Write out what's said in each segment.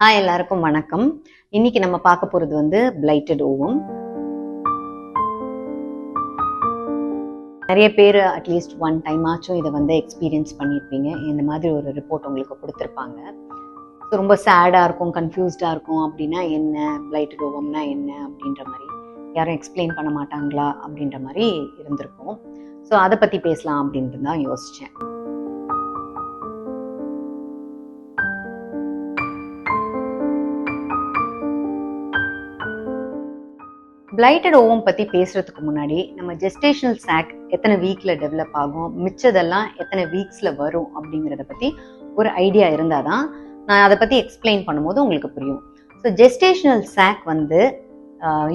Hi எல்லாருக்கும் வணக்கம். இன்னைக்கு நம்ம பார்க்க போறது வந்து பிளைட்டட் ஓவம். நிறைய பேர் அட்லீஸ்ட் ஒன் டைம் ஆச்சும் இதை வந்து எக்ஸ்பீரியன்ஸ் பண்ணியிருப்பீங்க. இந்த மாதிரி ஒரு ரிப்போர்ட் உங்களுக்கு கொடுத்துருப்பாங்க. ஸோ ரொம்ப சேடாக இருக்கும் கன்ஃபியூஸ்டாக இருக்கும். அப்படின்னா என்ன? பிளைட்டட் ஓவம்னா என்ன? அப்படின்ற மாதிரி. யாரும் எக்ஸ்பிளைன் பண்ண மாட்டாங்களா? அப்படின்ற மாதிரி இருந்திருக்கும். ஸோ அதை பற்றி பேசலாம் அப்படின்ட்டு தான் யோசித்தேன் பிளைட்டட் ஓவம் பற்றி பேசுறதுக்கு முன்னாடி நம்ம ஜெஸ்டேஷனல் சாக் எத்தனை வீக்கில் டெவலப் ஆகும் மிச்சதெல்லாம் எத்தனை வீக்ஸில் வரும் அப்படிங்கிறத பற்றி ஒரு ஐடியா இருந்தால் தான் நான் அதை பற்றி எக்ஸ்பிளைன் பண்ணும்போது உங்களுக்கு புரியும். ஸோ ஜெஸ்டேஷனல் சாக் வந்து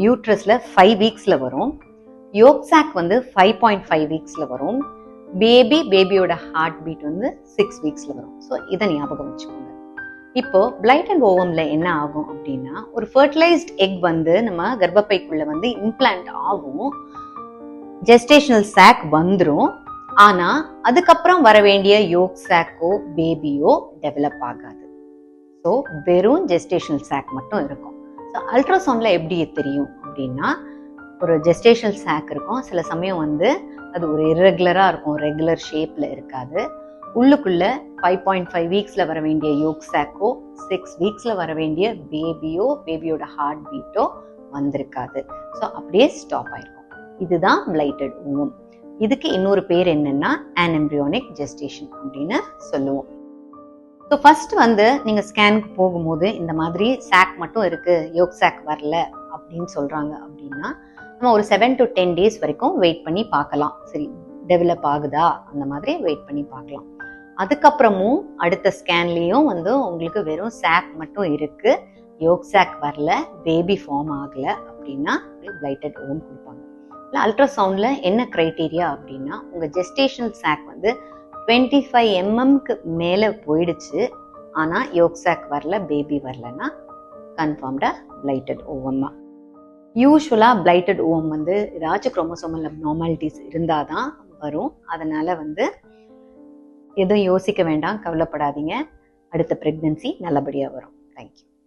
யூட்ரஸில் ஃபைவ் வீக்ஸில் வரும். யோக் சாக் வந்து ஃபைவ் பாயிண்ட் ஃபைவ் வீக்ஸில் வரும். பேபி பேபியோட ஹார்ட் பீட் வந்து சிக்ஸ் வீக்ஸில் வரும். ஸோ இதை ஞாபகம் வச்சுக்கோங்க. இப்போ பிளைட் அண்ட் ஓவம்ல என்ன ஆகும் அப்படின்னா ஒரு ஃபர்டிலைஸ்ட் எக் வந்து நம்ம கர்ப்பப்பைக்குள்ள வந்து இம்ப்ளான்ட் ஆகும். ஜெஸ்டேஷனல் சாக் வந்துடும் ஆனா அதுக்கப்புறம் வர வேண்டிய யோக் சாக்கோ பேபியோ டெவலப் ஆகாது. ஸோ வெறும் ஜெஸ்டேஷனல் சாக் மட்டும் இருக்கும். ஸோ அல்ட்ராசவுண்ட்ல எப்படி தெரியும் அப்படின்னா ஒரு ஜெஸ்டேஷனல் சாக் இருக்கும். சில சமயம் வந்து அது ஒரு இரெகுலராக இருக்கும். ரெகுலர் ஷேப்ல இருக்காது. உள்ளுக்குள்ள ஃபைவ் பாயிண்ட் ஃபைவ் வீக்ஸில் வர வேண்டிய யோக் சாக்கோ சிக்ஸ் வீக்ஸில் வர வேண்டிய பேபியோ பேபியோட ஹார்ட் பீட்டோ வந்திருக்காது. ஸோ அப்படியே ஸ்டாப் ஆயிருக்கும் இதுதான் பிளைட்டட் ஊம் இதுக்கு இன்னொரு பேர் என்னன்னா ஆனெம்ப்ரியோனிக் ஜெஸ்டேஷன் அப்படின்னு சொல்லுவோம். ஸோ ஃபர்ஸ்ட் வந்து நீங்கள் ஸ்கேனுக்கு போகும்போது இந்த மாதிரி சாக் மட்டும் இருக்கு யோக் சாக் வரல அப்படின்னு சொல்றாங்க அப்படின்னா நம்ம ஒரு செவன் டு டென் டேஸ் வரைக்கும் வெயிட் பண்ணி பார்க்கலாம். சரி டெவலப் ஆகுதா? அந்த மாதிரி வெயிட் பண்ணி பார்க்கலாம். அதுக்கப்புறமும் அடுத்த ஸ்கேன்லேயும் வந்து உங்களுக்கு வெறும் சாக் மட்டும் இருக்குது யோக் சாக் வரல பேபி ஃபார்ம் ஆகலை அப்படின்னா பிளைட்டட் ஓம் கொடுப்பாங்க. இல்லை அல்ட்ராசவுண்டில் என்ன க்ரைட்டீரியா அப்படின்னா உங்கள் ஜெஸ்டேஷனல் சாக் வந்து டுவெண்ட்டி ஃபைவ் எம்எம்க்கு மேலே போயிடுச்சு ஆனால் யோக் சாக் வரல பேபி வரலன்னா கன்ஃபார்ம்டாக பிளைட்டட் ஓவம் தான். யூஸ்வலாக பிளைட்டட் ஓவம் வந்து ஏதாச்சும் குரோமோசோமல் அப்நார்மாலிட்டிஸ் இருந்தால் தான் வரும். அதனால் வந்து எதுவும் யோசிக்க வேண்டாம் கவலைப்படாதீங்க. அடுத்த ப்ரெக்னென்சி நல்லபடியாக வரும். தேங்க்யூ